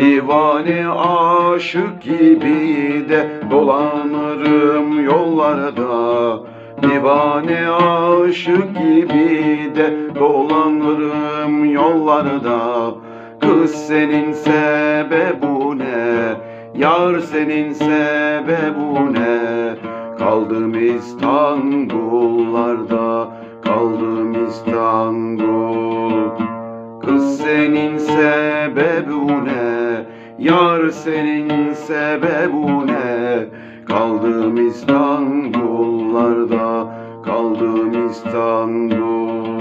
Divane aşık gibi de dolanırım yollarda Divane aşık gibi de dolanırım yollarda Kız senin sebebu ne? Yar senin sebebu ne? Kaldım İstanbullarda Kaldım İstanbul Kız senin sebebu ne? Yar senin sebebu ne? Kaldım İstanbullarda Kaldım İstanbul